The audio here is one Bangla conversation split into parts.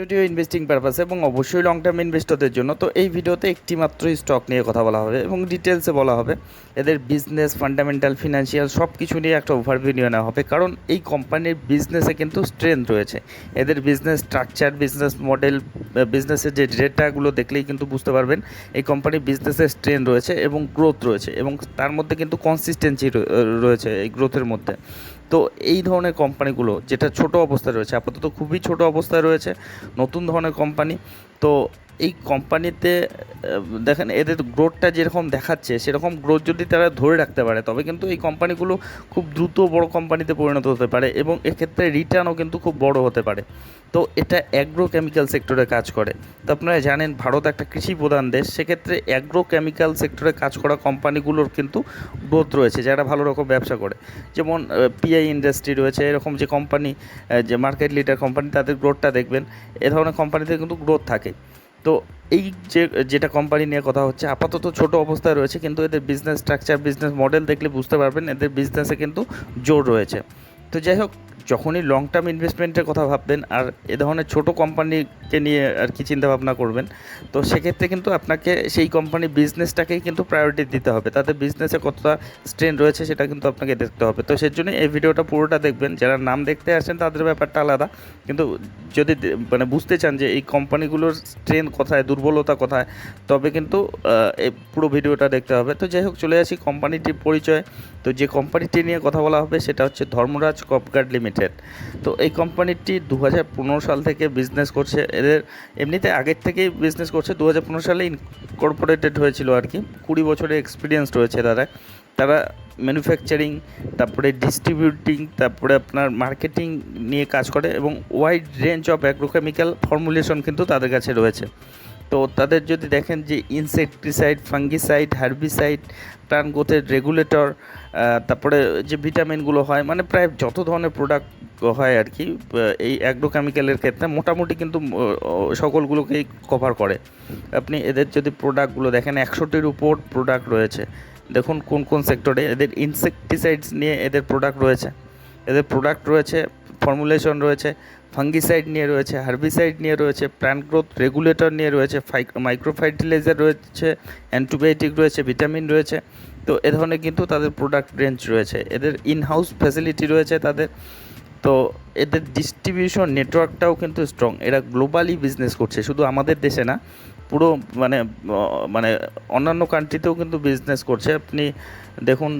ভিডিওটিও ইনভেস্টিং পারপাস এবং অবশ্যই লং টার্ম ইনভেস্টরদের জন্য, তো এই ভিডিওতে একটি মাত্র স্টক নিয়ে কথা বলা হবে এবং ডিটেলসে বলা হবে। এদের বিজনেস ফান্ডামেন্টাল ফিনান্সিয়াল সব কিছু নিয়ে একটা ওভারভিউ নিয়ে নেওয়া হবে, কারণ এই কোম্পানির বিজনেসে কিন্তু স্ট্রেংথ রয়েছে। এদের বিজনেস স্ট্রাকচার বিজনেস মডেল বিজনেসের যে ডেটাগুলো দেখলেই কিন্তু বুঝতে পারবেন, এই কোম্পানির বিজনেসের স্ট্রেংথ রয়েছে এবং গ্রোথ রয়েছে এবং তার মধ্যে কিন্তু কনসিস্টেন্সি রয়েছে এই গ্রোথের মধ্যে। তো এই ধরনের কোম্পানিগুলো যেটা ছোট অবস্থায় রয়েছে, আপাতত খুবই ছোট অবস্থায় রয়েছে, নতুন ধরনের কোম্পানি তো এই কোম্পানিতে দেখেন এদের গ্রোথটা যেরকম দেখাচ্ছে, সেরকম গ্রোথ যদি তারা ধরে রাখতে পারে, তবে কিন্তু এই কোম্পানিগুলো খুব দ্রুত বড় কোম্পানিতে পরিণত হতে পারে এবং এক্ষেত্রে রিটার্নও কিন্তু খুব বড় হতে পারে। তো এটা অ্যাগ্রো কেমিক্যাল সেক্টরে কাজ করে। তো আপনারা জানেন, ভারত একটা কৃষি প্রধান দেশ, সেক্ষেত্রে অ্যাগ্রো কেমিক্যাল সেক্টরে কাজ করা কোম্পানিগুলোর কিন্তু গ্রোথ রয়েছে, যারা ভালো রকম ব্যবসা করে। যেমন পিআই ইন্ডাস্ট্রি রয়েছে, এরকম যে কোম্পানি যে মার্কেট লিডার কোম্পানি তাদের গ্রোথটা দেখবেন। এ ধরনের কোম্পানিতে কিন্তু গ্রোথ থাকে। তো এই যে, যেটা কোম্পানি নিয়ে কথা হচ্ছে, আপাতত ছোট অবস্থায় রয়েছে, কিন্তু এদের বিজনেস স্ট্রাকচার বিজনেস মডেল দেখলে বুঝতে পারবেন, এদের বিজনেসে কিন্তু জোর রয়েছে। তো যাই হোক যখনই লং টার্ম ইনভেস্টমেন্টের কথা ভাববেন আর এ ধরনের ছোটো কোম্পানিকে নিয়ে আর কি চিন্তা ভাবনা করবেন, তো সেক্ষেত্রে কিন্তু আপনাকে সেই কোম্পানির বিজনেসটাকেই কিন্তু প্রায়োরিটি দিতে হবে। তাদের বিজনেসে কতটা স্ট্রেন রয়েছে সেটা কিন্তু আপনাকে দেখতে হবে। তো সেই জন্য এই ভিডিওটা পুরোটা দেখবেন। যারা নাম দেখতে আসেন তাদের ব্যাপারটা আলাদা। কিন্তু যদি মানে বুঝতে চান যে এই কোম্পানিগুলোর স্ট্রেন কোথায়, দুর্বলতা কোথায়, তবে কিন্তু এই পুরো ভিডিওটা দেখতে হবে। তো যাই হোক, চলে আসি কোম্পানিটির পরিচয়। তো যে কোম্পানিটি নিয়ে কথা বলা হবে সেটা হচ্ছে ধর্মরাজ কপগার্ড লিমিটেড। তো এই কোম্পানিটি দু হাজার পনেরো সাল থেকে বিজনেস করছে। এদের এমনিতে আগের থেকেই বিজনেস করছে। দু হাজার পনেরো সালে ইনকর্পোরেটেড হয়েছিল আর কি। কুড়ি বছরের এক্সপিরিয়েন্স রয়েছে তারা তারা ম্যানুফ্যাকচারিং তারপরে ডিস্ট্রিবিউটিং তারপরে আপনার মার্কেটিং নিয়ে কাজ করে এবং wide range of agrochemical formulation কিন্তু তাদের কাছে রয়েছে। তো তাদের যদি দেখেন যে ইনসেকটিসাইড ফাঙ্গিসাইড হার্বিসাইড প্লান্ট গ্রোথের রেগুলেটর তারপরে যে ভিটামিনগুলো হয় মানে প্রায় যত ধরনের প্রোডাক্ট হয় আর কি এই অ্যাগ্রোকেমিক্যালের ক্ষেত্রে মোটামুটি কিন্তু সকলগুলোকেই কভার করে। আপনি এদের যদি প্রোডাক্টগুলো দেখেন, একশোটির উপর প্রোডাক্ট রয়েছে। দেখুন কোন কোন সেক্টরে এদের ইনসেকটিসাইডস নিয়ে এদের প্রোডাক্ট রয়েছে। এদের প্রোডাক্ট রয়েছে ফর্মুলেশন রয়েছে ফাঙ্গিসাইড নিয়ে রয়েছে, হার্বিসাইড নিয়ে রয়েছে প্ল্যান্ট গ্রোথ রেগুলেটর নিয়ে রয়েছে মাইক্রো ফার্টিলাইজার রয়েছে, অ্যান্টিবায়োটিক রয়েছে, ভিটামিন রয়েছে। তো এ ধরনের কিন্তু তাদের প্রোডাক্ট রেঞ্জ রয়েছে। এদের ইন হাউস ফ্যাসিলিটি রয়েছে তাদের। তো এদের ডিস্ট্রিবিউশন নেটওয়ার্কটাও কিন্তু স্ট্রং এরা গ্লোবালি বিজনেস করছে, শুধু আমাদের দেশে না, পুরো মানে মানে অন্যান্য কান্ট্রিতেও কিন্তু বিজনেস করছে। আপনি দেখুন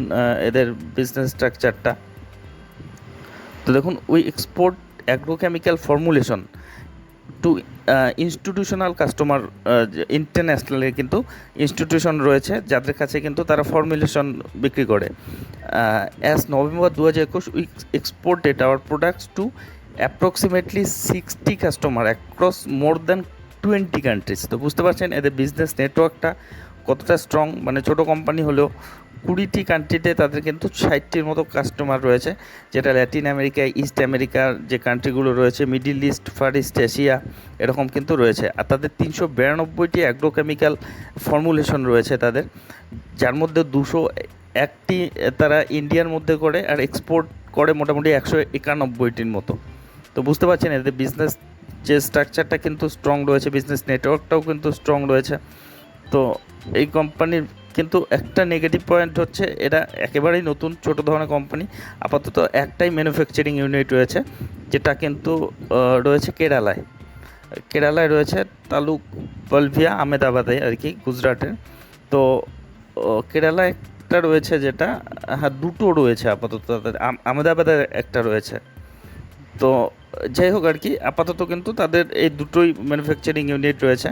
এদের বিজনেস স্ট্রাকচারটা তো দেখুন we export agrochemical formulation to institutional customer ইন্টারন্যাশনালে কিন্তু ইনস্টিটিউশন রয়েছে, যাদের কাছে কিন্তু তারা ফর্মুলেশন বিক্রি করে। অ্যাজ নভেম্বর দু হাজার একুশ we exported our products to approximately sixty customer across more than twenty countries তো বুঝতে পারছেন, এদের বিজনেস নেটওয়ার্কটা কতটা স্ট্রং মানে ছোট কোম্পানি হলেও কুড়িটি কান্ট্রিতে তাদের কিন্তু ষাটটির মতো কাস্টমার রয়েছে, যেটা ল্যাটিন আমেরিকা ইস্ট আমেরিকার যে কান্ট্রিগুলো রয়েছে Middle East Far East Asia এরকম কিন্তু রয়েছে। আর তাদের তিনশো বিরানব্বইটি অ্যাগ্রোকেমিক্যাল ফর্মুলেশন রয়েছে তাদের, যার মধ্যে দুশো একটি তারা ইন্ডিয়ার মধ্যে করে আর এক্সপোর্ট করে মোটামুটি একশো একানব্বইটির মতো। তো বুঝতে পারছেন, এদের বিজনেস যে স্ট্রাকচারটা কিন্তু স্ট্রং রয়েছে বিজনেস নেটওয়ার্কটাও কিন্তু স্ট্রং রয়েছে। তো এই কোম্পানির কিন্তু একটা নেগেটিভ পয়েন্ট হচ্ছে, এটা একেবারেই নতুন, ছোট ধরনের কোম্পানি আপাতত একটাই ম্যানুফ্যাকচারিং ইউনিট রয়েছে, যেটা কিন্তু রয়েছে কেরালায়। কেরালায় রয়েছে তালুক পলভিয়া আহমেদাবাদে আর কি, গুজরাটের। তো কেরালায় একটা রয়েছে যেটা হ্যাঁ দুটো রয়েছে আপাতত তাদের আহমেদাবাদে একটা রয়েছে। তো, যাই হোক আর কি, আপাতত কিন্তু তাদের এই দুটোই ম্যানুফ্যাকচারিং ইউনিট রয়েছে।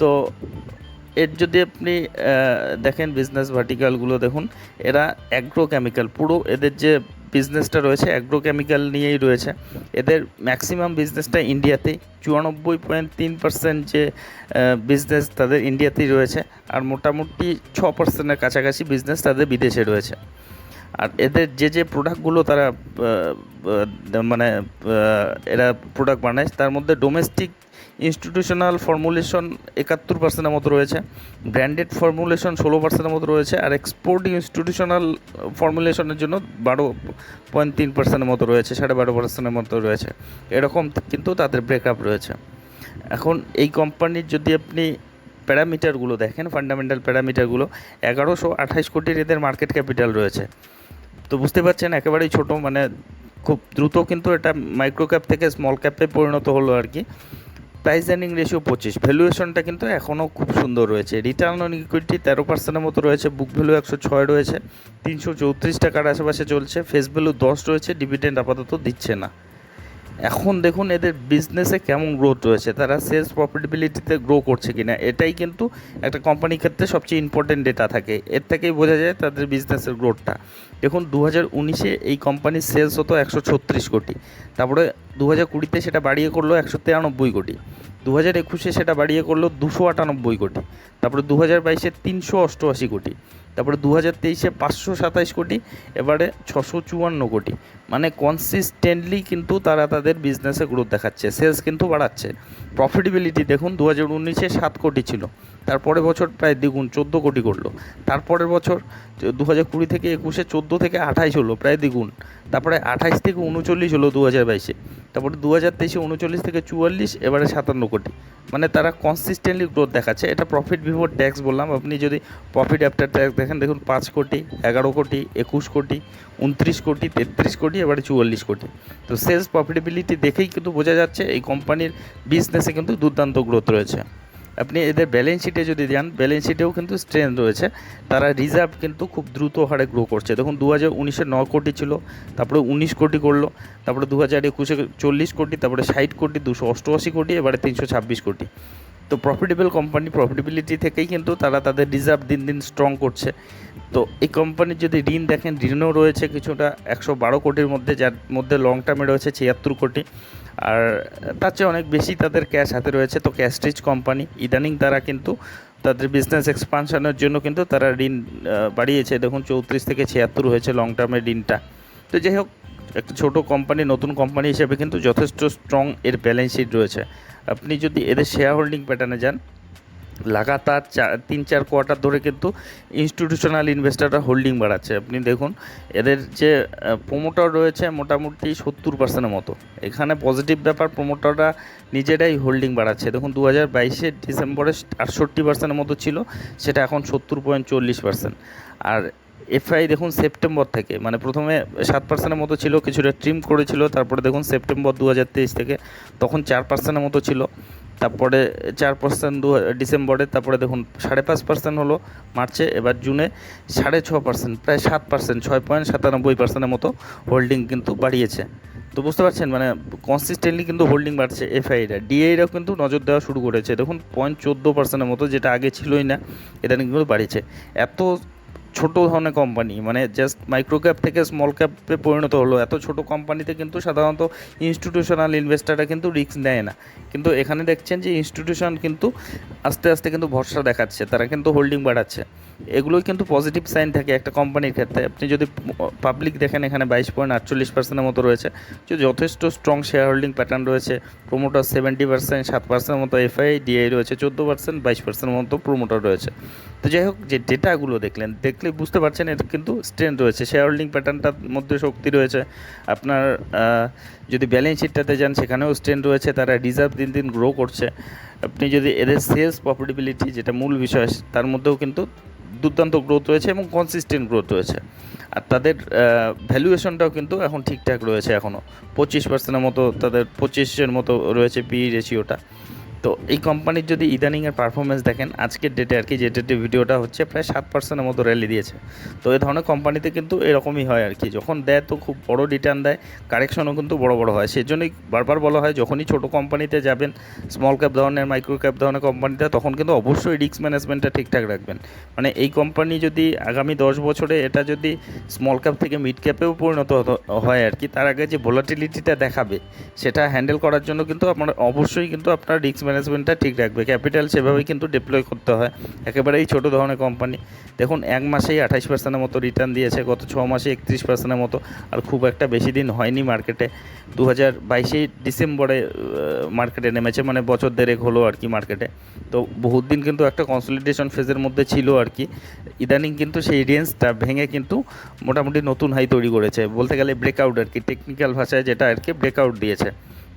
তো এর যদি আপনি দেখেন বিজনেস ভার্টিক্যালগুলো দেখুন, এরা অ্যাগ্রো কেমিক্যাল পুরো এদের যে বিজনেসটা রয়েছে অ্যাগ্রো কেমিক্যাল নিয়েই রয়েছে। এদের ম্যাক্সিমাম বিজনেসটা ইন্ডিয়াতেই চুরানব্বই পয়েন্ট তিন পার্সেন্ট যে বিজনেস তাদের ইন্ডিয়াতেই রয়েছে, আর মোটামুটি ছ পার্সেন্টের কাছাকাছি বিজনেস তাদের বিদেশে রয়েছে। আর এদের যে যে প্রোডাক্টগুলো তারা মানে এরা প্রোডাক্ট বানায়, তার মধ্যে ডোমেস্টিক ইনস্টিটিউশনাল ফর্মুলেশন একাত্তর পার্সেন্টের মতো রয়েছে, ব্র্যান্ডেড ফর্মুলেশন ষোলো পার্সেন্টের মতো রয়েছে, আর এক্সপোর্ট ইনস্টিটিউশনাল ফর্মুলেশনের জন্য বারো পয়েন্ট তিন পার্সেন্টের মতো রয়েছে, সাড়ে বারো পার্সেন্টের মতো রয়েছে। এরকম কিন্তু তাদের ব্রেকআপ রয়েছে। এখন এই কোম্পানির যদি আপনি প্যারামিটারগুলো দেখেন ফান্ডামেন্টাল প্যারামিটারগুলো, এগারোশো আঠাশ কোটির এদের মার্কেট ক্যাপিটাল রয়েছে। তো বুঝতে পারছেন, একেবারেই ছোট মানে খুব দ্রুত কিন্তু এটা মাইক্রো ক্যাপ থেকে স্মল ক্যাপে পরিণত হলো আর কি। প্রাইস আর্নিং রেশিও পঁচিশ। ভ্যালুয়েশনটা কিন্তু এখনও খুব সুন্দর রয়েছে। রিটার্ন অন ইকুইটি তেরো পার্সেন্টের মতো রয়েছে। বুক ভ্যালু একশো ছয় রয়েছে। তিনশো চৌত্রিশ টাকার আশেপাশে চলছে। ফেস ভ্যালু দশ রয়েছে। ডিভিডেন্ড আপাতত দিচ্ছে না। এখন দেখুন এদের বিজনেসে কেমন গ্রোথ রয়েছে, তারা সেলস প্রফিটেবিলিটিতে গ্রো করছে কিনা, এটাই কিন্তু একটা কোম্পানির ক্ষেত্রে সবচেয়ে ইম্পর্টেন্ট ডেটা থাকে। এর থেকেই বোঝা যায় তাদের বিজনেসের গ্রোথটা দেখুন দু হাজার উনিশে এই কোম্পানির সেলস হতো একশো ছত্রিশ কোটি, তারপরে দু হাজার কুড়িতে সেটা বাড়িয়ে করল একশো তিরানব্বই কোটি দু হাজার একুশে সেটা বাড়িয়ে করল দুশো আটানব্বই কোটি, তারপরে দু হাজার বাইশে তিনশো অষ্টআশি কোটি, তারপরে দু হাজার তেইশে পাঁচশো সাতাইশ কোটি, এবারে ছশো চুয়ান্ন কোটি মানে কনসিস্টেন্টলি কিন্তু তারা তাদের বিজনেসে গ্রোথ দেখাচ্ছে সেলস কিন্তু বাড়াচ্ছে। প্রফিটেবিলিটি দেখুন দু হাজার উনিশে সাত কোটি ছিল, তারপরের বছর প্রায় দ্বিগুণ, চোদ্দ কোটি করল। তারপরের বছর দু হাজার কুড়ি থেকে একুশে চোদ্দ থেকে আঠাইশ হলো, প্রায় দ্বিগুণ। তারপরে আঠাইশ থেকে উনচল্লিশ হলো দু হাজার বাইশে। তারপরে দু হাজার তেইশে উনচল্লিশ থেকে চুয়াল্লিশ, এবারে সাতান্ন কোটি। মানে তারা কনসিস্টেন্টলি গ্রোথ দেখাচ্ছে। এটা প্রফিট বিফোর ট্যাক্স বললাম। আপনি যদি প্রফিট আফটার ট্যাক্স দেখেন, দেখুন পাঁচ কোটি, এগারো কোটি, একুশ কোটি, উনত্রিশ কোটি, তেত্রিশ কোটি এবারে চুয়াল্লিশ কোটি। তো সেলস প্রফিটেবিলিটি দেখেই কিন্তু বোঝা যাচ্ছে, এই কোম্পানির বিজনেসে কিন্তু দুর্দান্ত গ্রোথ রয়েছে। আপনি এদের ব্যালেন্স শিটে যদি যান ব্যালেন্স শিটেও কিন্তু স্ট্রেংথ রয়েছে। তারা রিজার্ভ কিন্তু খুব দ্রুত হারে গ্রো করছে। দেখুন দু হাজার উনিশে ন কোটি ছিল, তারপরে উনিশ কোটি করল, তারপরে দু হাজার একুশে চল্লিশ কোটি, তারপরে ষাট কোটি, দুশো অষ্টআশি কোটি, এবারে তিনশো ছাব্বিশ কোটি। তো প্রফিটেবল কোম্পানি প্রফিটেবিলিটি থেকেই কিন্তু তারা তাদের রিজার্ভ দিন দিন স্ট্রং করছে। তো এই কোম্পানির যদি ঋণ দেখেন, ঋণও রয়েছে কিছুটা, একশো বারো কোটির মধ্যে, যার মধ্যে লং টার্মে রয়েছে ছিয়াত্তর কোটি। আর তার চেয়ে অনেক বেশি তাদের ক্যাশ হাতে রয়েছে, তো ক্যাশ রিচ কোম্পানি ইদানিং তারা কিন্তু তাদের বিজনেস এক্সপানশনের জন্য কিন্তু তারা ঋণ বাড়িয়েছে। দেখুন, চৌত্রিশ থেকে ছিয়াত্তর হয়েছে লং টার্মের ঋণটা। তো যাই হোক একটা ছোটো কোম্পানি নতুন কোম্পানি হিসেবে কিন্তু যথেষ্ট স্ট্রং এর ব্যালেন্স শিট রয়েছে। আপনি যদি এদের শেয়ার হোল্ডিং প্যাটার্নে যান, লাগাতার চার তিন চার কোয়ার্টার ধরে কিন্তু ইনস্টিটিউশনাল ইনভেস্টাররা হোল্ডিং বাড়াচ্ছে। আপনি দেখুন, এদের যে প্রোমোটার রয়েছে মোটামুটি সত্তর পার্সেন্টের মতো। এখানে পজিটিভ ব্যাপার প্রোমোটাররা নিজেরাই হোল্ডিং বাড়াচ্ছে। দেখুন দু হাজার বাইশে ডিসেম্বরে আটষট্টি পার্সেন্টের মতো ছিল, সেটা এখন সত্তর পয়েন্ট চল্লিশ পার্সেন্ট আর এফআই দেখুন সেপ্টেম্বর থেকে মানে প্রথমে সাত পার্সেন্টের মতো ছিল, কিছুটা ট্রিম করেছিল, তারপরে দেখুন সেপ্টেম্বর দু হাজার তেইশ থেকে, তখন চার পার্সেন্টের মতো ছিল, তারপরে চার পার্সেন্ট দু, ডিসেম্বরে, তারপরে দেখুন সাড়ে পাঁচ পার্সেন্ট হলো মার্চে, এবার জুনে সাড়ে ছ পার্সেন্ট প্রায় সাত পার্সেন্ট ছয় পয়েন্ট সাতানব্বই পার্সেন্টের মতো হোল্ডিং কিন্তু বাড়িয়েছে। তো বুঝতে পারছেন মানে কনসিস্টেন্টলি কিন্তু হোল্ডিং বাড়ছে এফআইরা ডিআইরাও কিন্তু নজর দেওয়া শুরু করেছে। দেখুন পয়েন্ট চোদ্দ পার্সেন্টের মতো, যেটা আগে ছিলই না, এটা কিন্তু বাড়িয়েছে। এত ছোট ধরনের কোম্পানি মানে জাস্ট মাইক্রো ক্যাপ থেকে স্মল ক্যাপে পরিণত হলো। এত ছোট কোম্পানিতে কিন্তু সাধারণত ইনস্টিটিউশনাল ইনভেস্টাররা কিন্তু রিস্ক নেয় না। কিন্তু এখানে দেখছেন যে ইনস্টিটিউশন কিন্তু আস্তে আস্তে কিন্তু ভরসা দেখাচ্ছে, তারা কিন্তু হোল্ডিং বাড়াচ্ছে। এগুলোই কিন্তু পজিটিভ সাইন থাকে একটা কোম্পানির ক্ষেত্রে। আপনি যদি পাবলিক দেখেন, এখানে বাইশ পয়েন্ট আটচল্লিশ পার্সেন্টের মতো রয়েছে। যে যথেষ্ট স্ট্রং শেয়ার হোল্ডিং প্যাটার্ন রয়েছে। প্রোমোটার সেভেন্টি পার্সেন্ট সাত পার্সেন্টের মতো এফআই ডিআই রয়েছে, চোদ্দ পার্সেন্ট বাইশ পার্সেন্টের মতো প্রোমোটার রয়েছে। তো যাই হোক, যে ডেটাগুলো দেখলেন দেখলে বুঝতে পারছেন এটা কিন্তু স্ট্রেন্থ রয়েছে। শেয়ার হোল্ডিং প্যাটার্নটার মধ্যে শক্তি রয়েছে। আপনার যদি ব্যালেন্স শিটটাতে যান, সেখানেও স্ট্রেন রয়েছে। তারা রিজার্ভ দিন দিন গ্রো করছে। আপনি যদি এদের সেলস প্রফিটেবিলিটি যেটা মূল বিষয়, তার মধ্যেও কিন্তু দুর্দান্ত গ্রোথ রয়েছে এবং কনসিস্টেন্ট গ্রোথ রয়েছে। আর তাদের ভ্যালুয়েশনটাও কিন্তু এখন ঠিকঠাক রয়েছে এখনও পঁচিশ পার্সেন্টের মতো, তাদের পঁচিশের মতো রয়েছে পি রেশিওটা তো এই কোম্পানির যদি ইদানিংয়ের পারফরমেন্স দেখেন, আজকের ডেটে আর কি যে ডেটে ভিডিওটা হচ্ছে, প্রায় সাত পার্সেন্টের মতো র্যালি দিয়েছে। তো এই ধরনের কোম্পানিতে কিন্তু এরকমই হয় আর কি। যখন দেয় তো খুব বড় রিটার্ন দেয় কারেকশনও কিন্তু বড় বড় হয়। সেই জন্যই বারবার বলা হয়, যখনই ছোটো কোম্পানিতে যাবেন স্মল ক্যাপ ধরনের মাইক্রো ক্যাপ ধরনের কোম্পানিতে তখন কিন্তু অবশ্যই রিস্ক ম্যানেজমেন্টটা ঠিকঠাক রাখবেন। মানে এই কোম্পানি যদি আগামী দশ বছরে এটা যদি স্মল ক্যাপ থেকে মিড ক্যাপেও পরিণত হয় আর কি, তার আগে যে ভোলাটিলিটিটা দেখাবে, সেটা হ্যান্ডেল করার জন্য কিন্তু আপনার, অবশ্যই কিন্তু আপনার রিস্ক ম্যানেজমেন্টটা ঠিক রাখবে। ক্যাপিটাল সেভাবেই কিন্তু ডিপ্লয় করতে হয়। একেবারেই ছোটো ধরনের কোম্পানি দেখুন, এক মাসেই আঠাশ পার্সেন্টের মতো রিটার্ন দিয়েছে, গত ছ মাসে একত্রিশ পার্সেন্টের মতো, আর খুব একটা বেশি দিন হয়নি মার্কেটে দু হাজার বাইশে ডিসেম্বরে মার্কেটে নেমেছে মানে বছর দেড়েক হলো আর কি মার্কেটে তো বহুত দিন কিন্তু একটা কনসলিডেশন ফেজের মধ্যে ছিল আর কি। ইদানিং কিন্তু সেই রেঞ্জটা ভেঙে কিন্তু মোটামুটি নতুন হাই তৈরি করেছে। বলতে গেলে ব্রেকআউট আর কি। টেকনিক্যাল ভাষায় যেটা আর কি ব্রেকআউট দিয়েছে।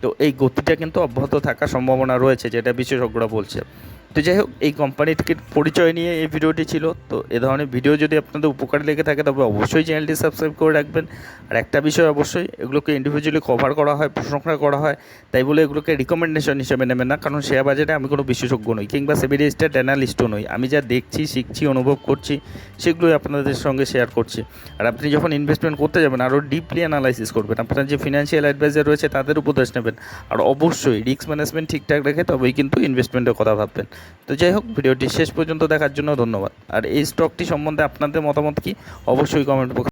তো এই গতিটা কিন্তু অব্যাহত থাকার সম্ভাবনা রয়েছে যেটা বিশেষজ্ঞরা বলছে। তো যাই হোক, এই কোম্পানিটির পরিচয় নিয়ে এই ভিডিওটি ছিল। তো এ ধরনের ভিডিও যদি আপনাদের উপকারী লেগে থাকে, তবে অবশ্যই চ্যানেলটি সাবস্ক্রাইব করে রাখবেন। আর একটা বিষয় অবশ্যই, এগুলোকে ইন্ডিভিজুয়ালি কভার করা হয়, প্রশংসা করা হয়। তাই বলে এগুলোকে রিকমেন্ডেশন হিসেবে নেবেন না, কারণ শেয়ার বাজারে আমি কোনো বিশেষজ্ঞ নই, কিংবা সেবি স্টেট অ্যানালিস্টও নই। আমি যা দেখছি, শিখছি, অনুভব করছি, সেগুলোই আপনাদের সঙ্গে শেয়ার করছি। আর আপনি যখন ইনভেস্টমেন্ট করতে যাবেন আরও ডিপলি অ্যানালাইসিস করবেন। আপনার যে ফিনান্সিয়াল অ্যাডভাইজার রয়েছে, তাদের উপদেশ নেবেন। আর অবশ্যই রিস্ক ম্যানেজমেন্ট ঠিকঠাক রেখে তবেই কিন্তু ইনভেস্টমেন্টের কথা ভাববেন। তো যাই হোক, ভিডিওটি শেষ পর্যন্ত দেখার জন্য ধন্যবাদ। আর এই স্টকটি সম্বন্ধে আপনাদের মতামত কি? অবশ্যই কমেন্ট বক্স